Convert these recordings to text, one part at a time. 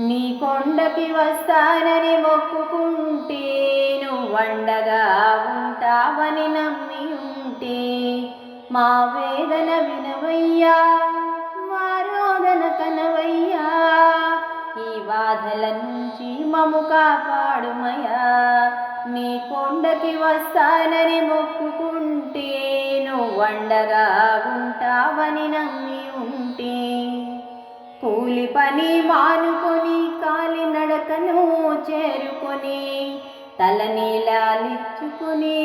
నీ కొండకి వస్తానని మొక్కుకుంటే నువ్వండగా ఉంటావని నమ్మి ఉంటే మా వేదన వినవయ్యా మా రోదన కనవయ్యా ఈ బాధల నుంచి మము కాపాడుమయ్యా. నీ కొండకి వస్తానని మొక్కుకుంటే నువ్వండగా ఉంటావని నమ్మి కూలి పని మానుకొని కాలి నడకను చేరుకొని తలనీలాలిచ్చుకొని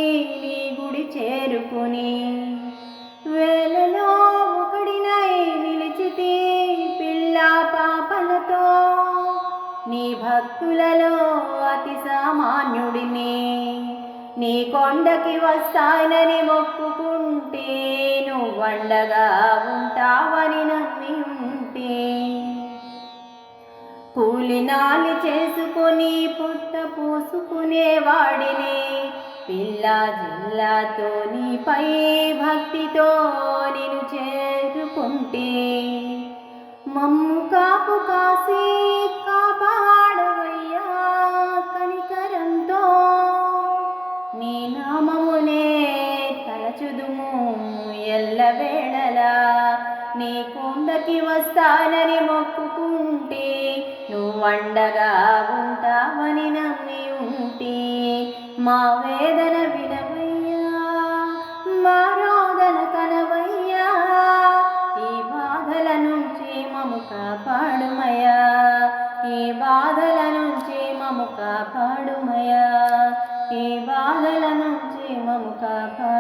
నీ గుడి చేరుకొని. వేలలో ఒకడినై నిలిచితి పిల్ల పాపలతో నీ భక్తులలో అతి సామాన్యుడిని. నీ కొండకి వస్తానని మొక్కుకుంటే నువ్వండగా ఉంటావని నమ్మి కూలినాలి చేసుకొని పుట్ట పూసుకునే వాడిని. పిల్ల జిల్లాతో నీపై భక్తితో నేను చేరుకుంటే. మమ్ము కాపు కాసి కాపాడవయ్యా కనికరంతో. నీ నామమునే తలచుదుము ఎల్లవేళలా. నీ కొండకి వస్తానని మొక్కుకుంటే. వండగా ఉంటామని నమ్మి ఉంటి మా వేదన వినవయ్యా మా రోదన కనవయ్యా ఈ బాధల నుంచి మము కాపాడుమయ్యా ఈ బాధల నుంచి మము కాపాడుమయ్యా ఈ బాధల నుంచి మము కాపాడు